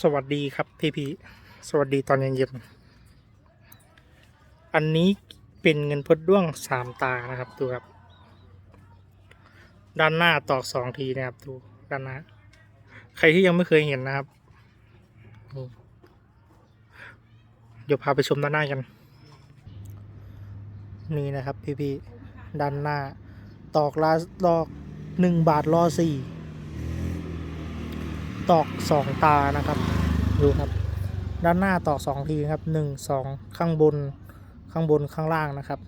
สวัสดีครับพี่พี่สวัสดีตอนเย็นๆอันนี้เป็นเงินพดด้วงสามตานะครับดูครับ ด้านหน้าตอกสองทีนะครับดูด้านหน้า ใครที่ยังไม่เคยเห็นนะครับ เดี๋ยวพาไปชมด้านหน้ากัน นี่นะครับพี่พี่ด้านหน้า ตอกลาตอกหนึ่งบาทรอสี่ ตอกสองตานะครับ ดูครับ ด้านหน้าตอกสองทีครับหนึ่งสองข้างบนข้างบนข้างล่างนะครับ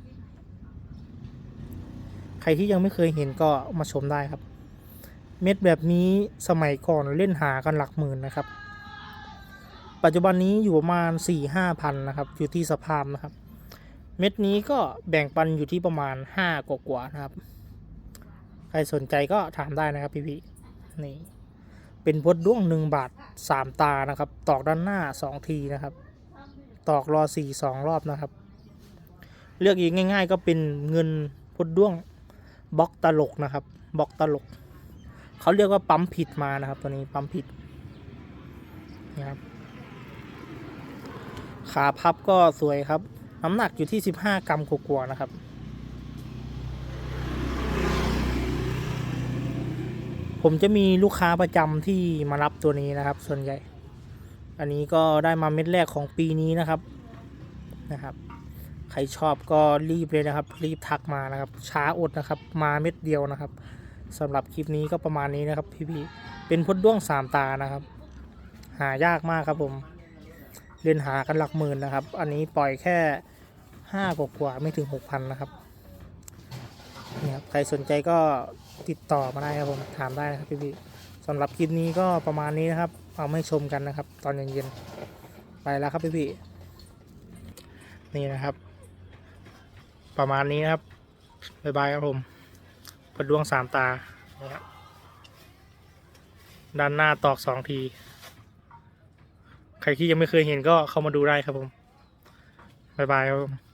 ใครที่ยังไม่เคยเห็นก็มาชมได้ครับ เม็ดแบบนี้สมัยก่อนเล่นหากันหลักหมื่นนะครับ ปัจจุบันนี้อยู่ประมาณ4ี่ห้าพันนะครับ อยู่ที่สภาพนะครับ เม็ดนี้ก็แบ่งปันอยู่ที่ประมาณ5กว่าๆนะครับ ใครสนใจก็ถามได้นะครับพี่ๆนี่ เป็นพดด้วงหนึ่งบาทสามตานะครับ ตอกด้านหน้าสองทีนะครับ ตอกรอสี่สองรอบนะครับ เลือกอีกง่าย ๆ ก็เป็นเงินพดด้วงบล็อกตลกนะครับบล็อกตลก เขาเรียกว่าปั๊มผิดมานะครับ ตัวนี้ปั๊มผิดนะครับขาพับก็สวยครับ น้ำหนักอยู่ที่ 15 กรัมกว่าๆนะครับ ผมจะมีลูกค้าประจำที่มารับตัวนี้นะครับ ส่วนใหญ่ อันนี้ก็ได้มาเม็ดแรกของปีนี้นะครับนะครับ ใครชอบก็รีบเลยนะครับ รีบทักมานะครับ ช้าอดนะครับ มาเม็ดเดียวนะครับสำหรับคลิปนี้ก็ประมาณนี้นะครับ พี่ๆเป็นพดด้วงสามตานะครับ หายากมากครับผมเล่นหากันหลักหมื่นนะครับ อันนี้ปล่อยแค่ห้ากว่าไม่ถึงหกพันนะครับ ครับใครสนใจก็ติดต่อมาได้ครับผมถามได้นะครับพี่ๆสำหรับคลิปนี้ก็ประมาณนี้นะครับ เอาไม่ชมกันนะครับ ตอนเย็นๆไปแล้วครับพี่ๆนี่นะครับ ประมาณนี้นะครับบ๊ายบายครับผมพดดวงสามตานะครับด้านหน้าตอกสองที ใครที่ยังไม่เคยเห็นก็เข้ามาดูได้ครับผม บ๊ายบายครับผม